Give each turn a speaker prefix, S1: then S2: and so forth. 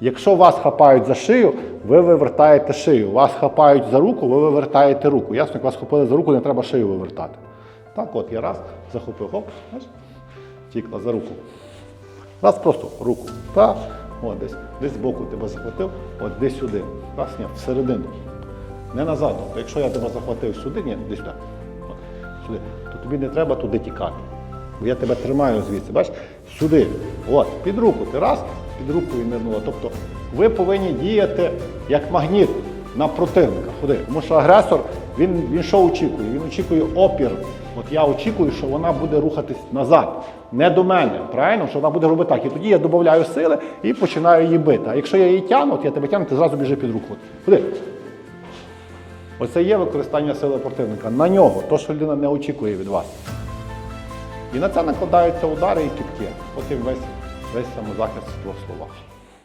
S1: Якщо вас хапають за шию, ви вивертаєте шию. Вас хапають за руку, ви вивертаєте руку. Ясно, як вас хопили за руку, не треба шию вивертати. Так, от я раз захопив, хоп, бачиш, втікла за руку. Раз просто руку. Так, от десь, десь збоку тебе захватив, от десь сюди. Раз, ні, всередину. Не назад. Тобто, якщо я тебе захватив сюди, ні, десь. От, сюди, то тобі не треба туди тікати. Бо я тебе тримаю звідси, бачиш? Сюди. От, під руку. Ти раз, під руку і нирнула. Тобто ви повинні діяти як магніт на противника. Ходи. Тому що агресор, він, він що очікує? Він очікує опір. От я очікую, що вона буде рухатись назад. Не до мене, правильно? Що вона буде робити так. І тоді я додаю сили і починаю її бити. А якщо я її тягну, от я тебе тягну, ти зразу біжи під руку. Ходи. Оце є використання сили противника. На нього, то, що людина не очікує від вас. І на це накладаються удари і кітки. От і весь, весь самозахист в двох.